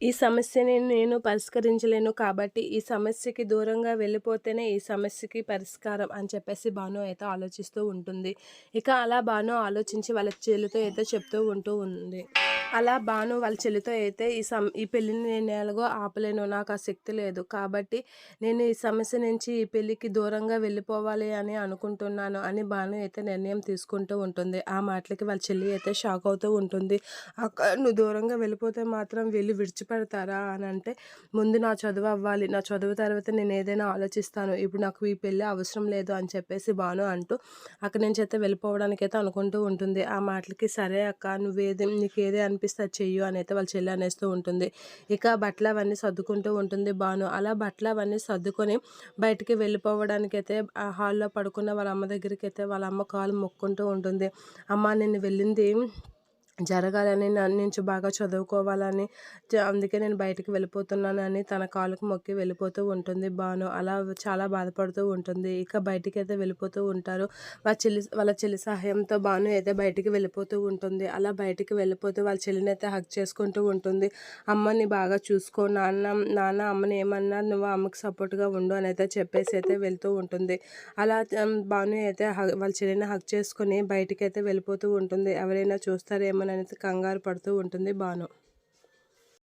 ఈ సమస్యని నేను పరిష్కరించలేను కాబట్టి ఈ సమస్యకి దూరంగా వెళ్ళిపోతేనే ఈ సమస్యకి పరిష్కారం అని చెప్పేసి భాను అయితే ఆలోచిస్తూ ఉంటుంది. ఇక అలా భాను ఆలోచించి వాళ్ళ చెల్లితో అయితే చెప్తూ ఉంటూ ఉంది. అలా భాను వాళ్ళ చెల్లితో అయితే ఈ సమ ఈ పెళ్ళిని నేను ఎలాగో ఆపలేను నాకు ఆ శక్తి లేదు. కాబట్టి నేను ఈ సమస్య నుంచి ఈ పెళ్ళికి దూరంగా వెళ్ళిపోవాలి అని అనుకుంటున్నాను అని భాను అయితే నిర్ణయం తీసుకుంటూ ఉంటుంది. ఆ మాటలకి వాళ్ళ చెల్లి అయితే షాక్ అవుతూ ఉంటుంది. అక్క నువ్వు దూరంగా వెళ్ళిపోతే మాత్రం వెళ్ళి విడిచిపెడతారా? అని అంటే ముందు నా చదువు అవ్వాలి. నా చదువు తర్వాత నేను ఏదైనా ఆలోచిస్తాను. ఇప్పుడు నాకు ఈ పెళ్ళి అవసరం లేదు అని చెప్పేసి భాను అంటూ అక్కడి నుంచి అయితే వెళ్ళిపోవడానికి అయితే అనుకుంటూ ఉంటుంది. ఆ మాటలకి సరే అక్క నువ్వేది నీకు ఏది కనిపిస్తే అది చెయ్యు అని అయితే వాళ్ళ చెల్లి అనేస్తూ ఉంటుంది. ఇక బట్టలు అవన్నీ సర్దుకుంటూ ఉంటుంది బాను అలా బట్టలు అవన్నీ సర్దుకొని బయటికి వెళ్ళిపోవడానికి అయితే ఆ హాల్లో పడుకున్న వాళ్ళ అమ్మ దగ్గరికి అయితే వాళ్ళ అమ్మ కాలు మొక్కుంటూ ఉంటుంది. అమ్మ నేను వెళ్ళింది జరగాలని నన్ను నుంచి బాగా చదువుకోవాలని అందుకే నేను బయటికి వెళ్ళిపోతున్నానని తన కాలుకు మొక్కి వెళ్ళిపోతూ ఉంటుంది. బాను అలా చాలా బాధపడుతూ ఉంటుంది. ఇక బయటికి అయితే వెళ్ళిపోతూ ఉంటారు. వాళ్ళ చెల్లి వాళ్ళ చెల్లి సహాయంతో బాను అయితే బయటికి వెళ్ళిపోతూ ఉంటుంది. అలా బయటికి వెళ్ళిపోతూ వాళ్ళ చెల్లిని అయితే హక్ చేసుకుంటూ ఉంటుంది. అమ్మని బాగా చూసుకో నాన్న నాన్న అమ్మని ఏమన్నా నువ్వు అమ్మకి సపోర్ట్గా ఉండు అని అయితే చెప్పేసి అయితే వెళ్తూ ఉంటుంది. అలా బాను అయితే వాళ్ళ చెల్లిని హక్ చేసుకొని బయటికి అయితే వెళ్ళిపోతూ ఉంటుంది. ఎవరైనా చూస్తారేమో అనేది కంగారు పడుతూ ఉంటుంది భాను